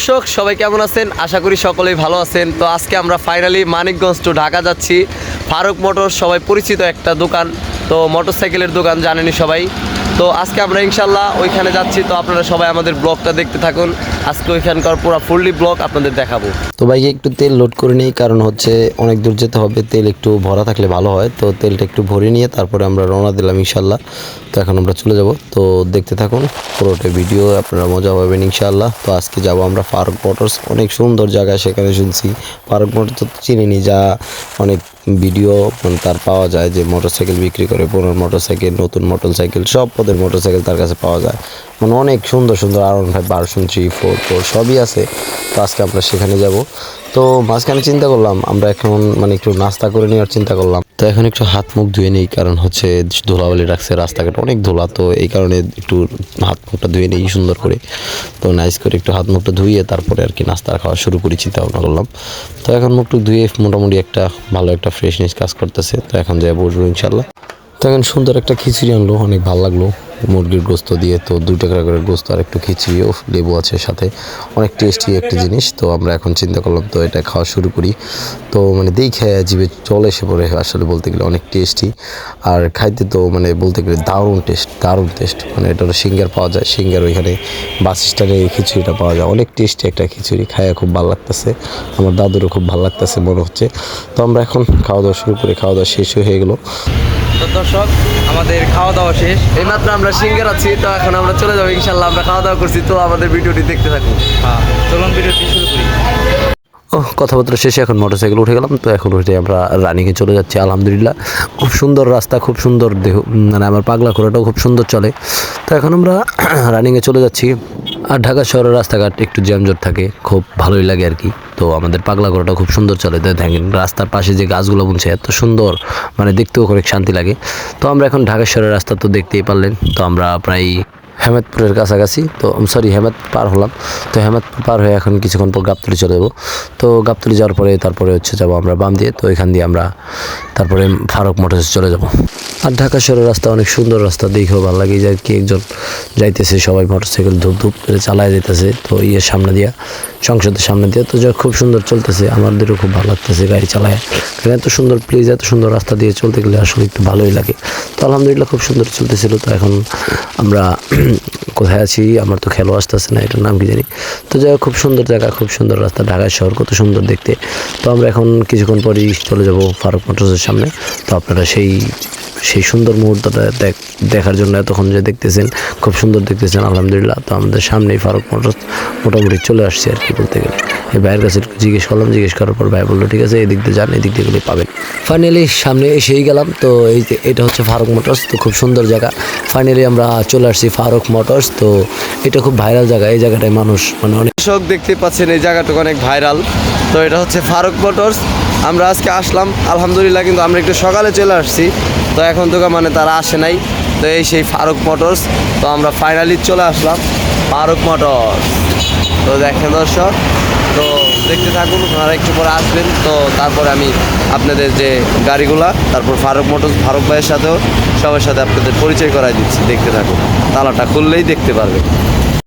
দর্শক, সবাই কেমন আছেন? আশা করি সকলেই ভালো আছেন। তো আজকে আমরা ফাইনালি মানিকগঞ্জ টু ঢাকা যাচ্ছি। ফারুক মোটর, সবাই পরিচিত একটা দোকান। তো মোটরসাইকেলের দোকান জানেনি সবাই। তো আজকে আমরা ইনশাল্লাহ ওইখানে যাচ্ছি। তো আপনারা সবাই আমাদের ব্লগটা দেখতে থাকুন। আজকে ওইখানকার পুরো ফুললি ব্লগ আপনাদের দেখাবো। তো বাইকে একটু তেল লোড করে নিই, কারণ হচ্ছে অনেক দূর যেতে হবে, তেল একটু ভরা থাকলে ভালো হয়। তো তেলটা একটু ভরে নিয়ে তারপরে আমরা রওনা দিলাম ইনশাল্লাহ। তো এখন আমরা চলে যাব। তো দেখতে থাকুন পুরোটা ভিডিও আপনারা মজা পাবেন ইনশাল্লাহ। তো আজকে যাব আমরা ফারুক মোটরস, অনেক সুন্দর জায়গা সেখানে শুনছি। ফারুক মোটর তো চিনিনি যা অনেক ভিডিও মানে তার পাওয়া যায় যে মোটরসাইকেল বিক্রি করে, পুরনো মোটরসাইকেল নতুন মোটরসাইকেল সব পদের মোটরসাইকেল তার কাছে পাওয়া যায়। মানে অনেক সুন্দর সুন্দর আর five version three four four সবই আছে। তো আজকে আমরা সেখানে যাব। তো মাঝখানে চিন্তা করলাম, আমরা এখন মানে একটু নাস্তা করে নেওয়ার চিন্তা করলাম। তো এখন একটু হাত মুখ ধুয়ে নেই, কারণ হচ্ছে ধুলাবালি রাখছে, রাস্তাঘাট অনেক ধুলা, তো এই কারণে একটু হাত মুখটা ধুয়ে নেই সুন্দর করে। তো নাইস করে একটু হাত মুখটা ধুয়ে তারপরে আর কি নাস্তা খাওয়া শুরু করি চিন্তা ভাবনা করলাম। তো এখন মুখটুক ধুয়ে মোটামুটি একটা ভালো একটা ফ্রেশনেস কাজ করতেছে, তো এখন যাই বসবো ইনশাল্লাহ তো এখন সুন্দর একটা খিচুড়ি আনলো, অনেক ভালো লাগল। মুরগির গোস্ত দিয়ে তো দুই টাকা করে গোস্ত আর একটু খিচুড়ি ও লেবু আছে সাথে। অনেক টেস্টি একটা জিনিস, তো আমরা এখন চিন্তা করলাম, তো এটা খাওয়া শুরু করি। তো মানে দেখে জিভে জল এসে পড়ে আসলে বলতে গেলে অনেক টেস্টি আর খাইতে তো মানে বলতে গেলে দারুণ টেস্ট দারুণ টেস্ট মানে এটা সিঙ্গার পাওয়া যায়, সিঙ্গার ওইখানে বাস স্ট্যান্ডে এই খিচুড়িটা পাওয়া যায়। অনেক টেস্টি একটা খিচুড়ি, খাইয়া খুব ভালো লাগতেছে। আমার দাদুরও খুব ভালো লাগতেছে মনে হচ্ছে। তো আমরা এখন খাওয়া দাওয়া শুরু করে, খাওয়া দাওয়া শেষ হয়ে গেলো। তো দর্শক আমাদের খাওয়া দাওয়া শেষ। এইমাত্র আমরা সিঙ্গার আছি তো এখন আমরা চলে যাব ইনশাল্লাহ আমরা খাওয়া দাওয়া করছি। তো আমাদের ভিডিওটি দেখতে থাকুন। হ্যাঁ চলুন ভিডিওটি শুরু করি। ও কথাবার্তা শেষে এখন মোটরসাইকেল উঠে গেলাম তো এখন উঠে আমরা রানিংয়ে চলে যাচ্ছি আলহামদুলিল্লাহ। খুব সুন্দর রাস্তা খুব সুন্দর দেহ মানে আমার পাগলা ঘোরাটাও খুব সুন্দর চলে। তো এখন আমরা রানিংয়ে চলে যাচ্ছি। আর ঢাকা শহরের রাস্তাঘাট একটু জ্যামজট থাকে, খুব ভালোই লাগে আর কি। তো আমাদের পাগলা ঘোড়াটা খুব সুন্দর চলে তো দেখেন রাস্তার পাশে যে গাছগুলো বুনছে, এত সুন্দর মানে দেখতেও অনেক শান্তি লাগে। তো আমরা এখন ঢাকা শহরের রাস্তা তো দেখতেই পারলেন, তো আমরা প্রায় হেমাদপুরের কাছাকাছি, তো সরি হেমাদ পার হলাম। তো হেমাদপুর পার হয়ে এখন কিছুক্ষণ পর গাবতলি চলে যাব। তো, গাবতলি যাওয়ার পরে তারপরে হচ্ছে যাব আমরা বাম দিয়ে, তো, এখান দিয়ে আমরা তারপরে ফারুক মোটরস চলে যাব। আর ঢাকা শহরের রাস্তা অনেক সুন্দর রাস্তা, দেখেও ভালো লাগে। যে কি একজন যাইতেছে, সবাই মোটরসাইকেল ধূপ ধূপ করে চালায় যেতেছে, তো, ইয়ের সামনে দিয়া, সংসদের সামনে দিয়ে, তো যা খুব সুন্দর চলতেছে। আমাদেরও খুব ভালো লাগতেছে গাড়ি চালায়। কারণ এত সুন্দর প্লেস এত সুন্দর রাস্তা দিয়ে চলতে গেলে আসলে একটু ভালোই লাগে। তো, আলহামদুলিল্লাহ, খুব সুন্দর চলতেছিল। তো, এখন আমরা কোথায় আছি? আমার তো খেলো আসতেছে না, এটার নাম কি জানি? তো জায়গা খুব সুন্দর জায়গা, খুব সুন্দর রাস্তা, ঢাকা শহর, কত সুন্দর দেখতে। তো আমরা এখন কিছুক্ষণ পরই চলে যাব ফারুক মোটরসের সামনে। তো আপনারা সেই সেই সুন্দর মুহূর্তটা দেখ, দেখার জন্য এতক্ষণ যে দেখতেছেন, খুব সুন্দর দেখতেছেন, আলহামদুলিল্লাহ। তো আমাদের সামনেই ফারুক মোটর, মোটামুটি চলে আসছে আর কি বলতে গেলে। এই ভাইয়ের কাছে জিজ্ঞেস করলাম, জিজ্ঞেস করার পর ভাই বলল, ঠিক আছে এদিক দিয়ে যান এদিক দিয়ে পাবেন। ফাইনালি সামনে এসেই গেলাম। তো এই যে, এটা হচ্ছে ফারুক মোটরস, তো খুব সুন্দর জায়গা। ফাইনালি আমরা চলে আসছি ফারুক মোটরস। তো এটা খুব ভাইরাল জায়গা, এই জায়গাটায় মানুষ মানে অনেক দর্শক দেখতে পাচ্ছেন, এই জায়গাটুকু অনেক ভাইরাল। তো এটা হচ্ছে ফারুক মোটরস। আমরা আজকে আসলাম, আলহামদুলিল্লাহ, কিন্তু আমরা একটু সকালে চলে আসছি। তো এখন তো মানে তারা আসে নাই। তো এই সেই ফারুক মোটরস, তো আমরা ফাইনালি চলে আসলাম ফারুক মোটরস। তো দেখেন দর্শক, তো দেখতে থাকুন আপনারা একটু পরে আসবেন। তো তারপরে আমি আপনাদের যে গাড়িগুলা, তারপর ফারুক মোটরস, ফারুক ভাইয়ের সাথেও সবার সাথে আপনাদের পরিচয় করাই দিচ্ছি। দেখতে থাকুন, তালাটা খুললেই দেখতে পারবেন।